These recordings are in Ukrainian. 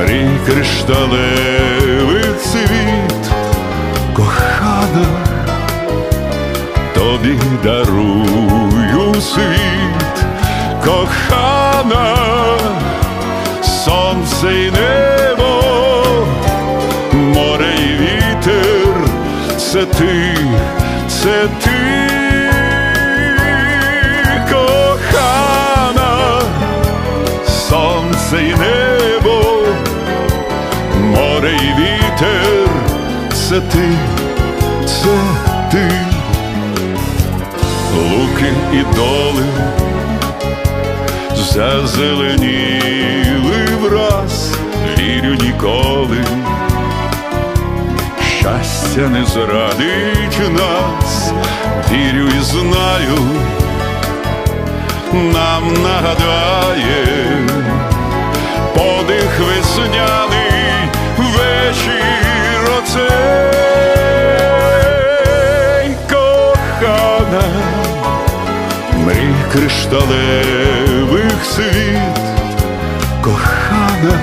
мрій кришталевих світ, кохана, тобі дарую світ, кохана, сонце й небо, море й вітер, це ти, це ти, це ти, це ти, луки і доли зазеленіли враз, вірю ніколи. Щастя не зрадить нас, вірю і знаю, нам нагадає подих весняний кришталевих світ, кохана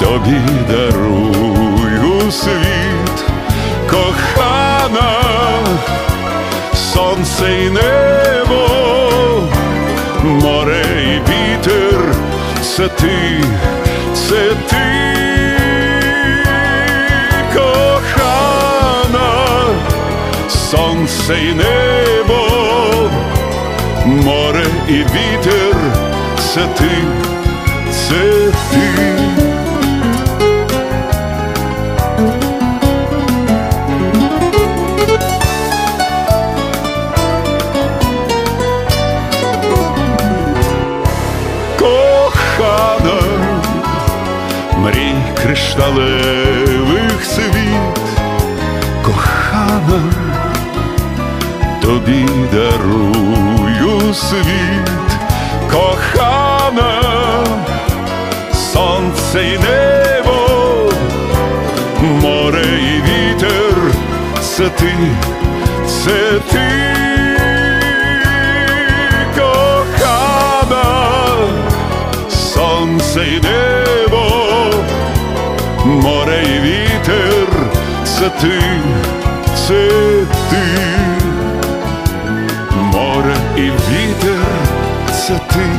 тобі дарую світ, кохана, сонце й небо, море й вітер, це ти, це ти, сонце й небо, море і вітер, це ти, це ти. кохана, мрій кришталевих світ, кохана, тобі дарую світ, кохана, сонце й небо, море і вітер, це ти, це ти. кохана, сонце й небо, море й вітер, це ти, це ти, море